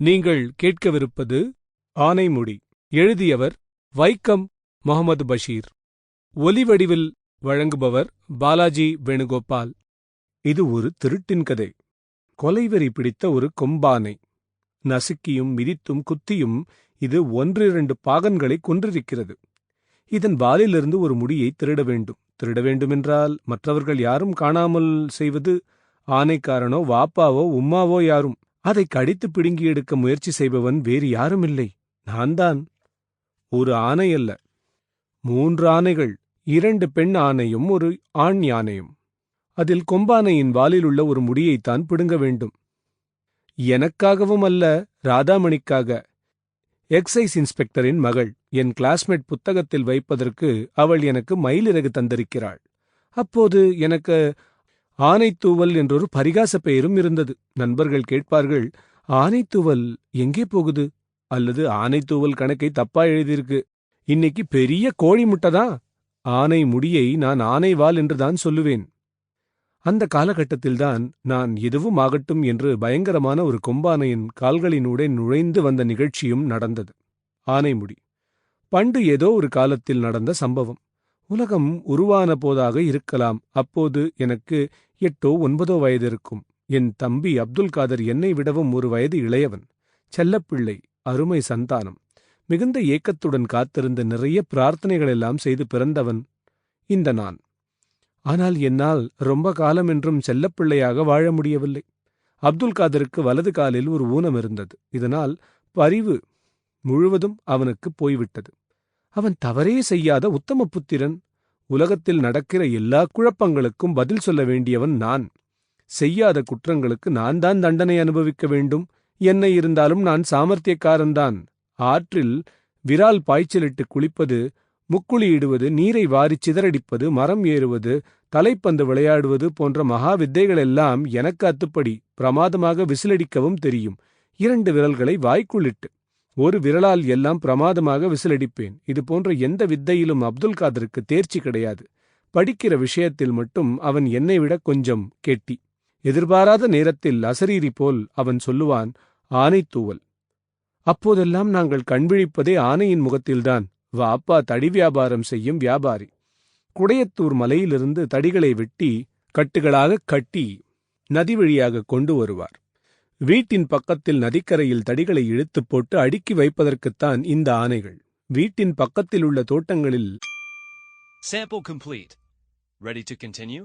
நீங்கள் கேட்கவிருப்பது ஆனைமுடி எழுதியவர் வைக்கம் முகமது பஷீர். ஒலிவடிவில் வழங்குபவர் பாலாஜி வேணுகோபால். இது ஒரு திருட்டின் கதை. கொலைவெறி பிடித்த ஒரு கொம்பானை. நசுக்கியும் மிதித்தும் குத்தியும் இது ஒன்றிரண்டு பாகன்களை கொன்றிருக்கிறது. இதன் வாலிலிருந்து ஒரு முடியை திருட வேண்டும். திருட வேண்டுமென்றால் மற்றவர்கள் யாரும் காணாமல் செய்வது ஆனைக்காரனோ வாப்பாவோ உம்மாவோ யாரும். அதை கடித்து பிடுங்கி எடுக்க முயற்சி செய்பவன் வேறு யாரும் இல்லை நான்தான். ஒரு ஆனை அல்ல. மூன்று ஆனைகள் இரண்டு பெண் ஆனையும் ஒரு ஆண் யானையும். அதில் கொம்பானையின் வாலிலுள்ள ஒரு முடியைத்தான் பிடுங்க வேண்டும். எனக்காகவும் அல்ல ராதாமணிக்காக. எக்ஸைஸ் இன்ஸ்பெக்டரின் மகள் என் கிளாஸ்மேட் புத்தகத்தில் வைப்பதற்கு அவள் எனக்கு மயிலிறகு தந்திருக்கிறாள். அப்போது எனக்கு ஆனைத்தூவல் என்றொரு பரிகாச பெயரும் இருந்தது. நண்பர்கள் கேட்பார்கள் ஆனைத்தூவல் எங்கே போகுது? அல்லது ஆனைத்தூவல் கணக்கை தப்பா எழுதியிருக்கு. இன்னைக்கு பெரிய கோழி முட்டைதான். ஆனை முடியை நான் ஆனைவால் என்றுதான் சொல்லுவேன். அந்த காலகட்டத்தில்தான் நான் எதுவும் ஆகட்டும் என்று பயங்கரமான ஒரு கொம்பானையின் கால்களினூடே நுழைந்து வந்த நிகழ்ச்சியும் நடந்தது. ஆனைமுடி பண்டு ஏதோ ஒரு காலத்தில் நடந்த சம்பவம். உலகம் உருவான போதாக இருக்கலாம். அப்போது எனக்கு எட்டோ ஒன்பதோ வயது இருக்கும் என் தம்பி அப்துல் காதர் என்னை விடவும் ஒரு வயது இளையவன். செல்லப்பிள்ளை அருமை சந்தானம். மிகுந்த ஏக்கத்துடன் காத்திருந்த நிறைய பிரார்த்தனைகளெல்லாம் செய்து பிறந்தவன் இந்த நான். ஆனால் என்னால் ரொம்ப காலமென்றும் செல்லப்பிள்ளையாக வாழ முடியவில்லை. அப்துல் காதருக்கு வலது காலில் ஒரு ஊனம் இருந்தது. இதனால் பரிவு முழுவதும் அவனுக்கு போய்விட்டது. அவன் தவறே செய்யாத உத்தம புத்திரன் உலகத்தில் நடக்கிற எல்லா குழப்பங்களுக்கும் பதில் சொல்ல வேண்டியவன் நான். செய்யாத குற்றங்களுக்கு நான் தான் தண்டனை அனுபவிக்க வேண்டும். என்ன இருந்தாலும் நான் சாமர்த்தியக்காரன்தான். ஆற்றில் விரால் பாய்ச்சலிட்டு குளிப்பது முக்குளியிடுவது நீரை வாரிச் சிதறடிப்பது மரம் ஏறுவது தலைப்பந்து விளையாடுவது போன்ற மகா வித்தைகளெல்லாம் எனக்கு அத்துப்படி பிரமாதமாக விசிலடிக்கவும் தெரியும். இரண்டு விரல்களை வாய்க்குள்ளிட்டு ஒரு விரலால் எல்லாம் பிரமாதமாக விசிலடிப்பேன். இது போன்ற எந்த வித்தையிலும் அப்துல் காதருக்கு தேர்ச்சி கிடையாது. படிக்கிற விஷயத்தில் மட்டும் அவன் என்னை விட கொஞ்சம் கெட்டி. எதிர்பாராத நேரத்தில் அசரீரி போல் அவன் சொல்லுவான் ஆனைத்தூவல் அப்போதெல்லாம் நாங்கள் கண்விழிப்பதே ஆனையின் முகத்தில்தான். வாப்பா தடி வியாபாரம் செய்யும் வியாபாரி. குடையத்தூர் மலையிலிருந்து தடிகளை வெட்டி கட்டுகளாக கட்டி நதி வழியாக கொண்டு வருவார். வீட்டின் பக்கத்தில் நதிக்கரையில் தடிகளை இழுத்துப் போட்டு அடுக்கி வைப்பதற்குத்தான் இந்த ஆனைகள் வீட்டின் பக்கத்தில் உள்ள தோட்டங்களில் Sample complete. Ready to continue?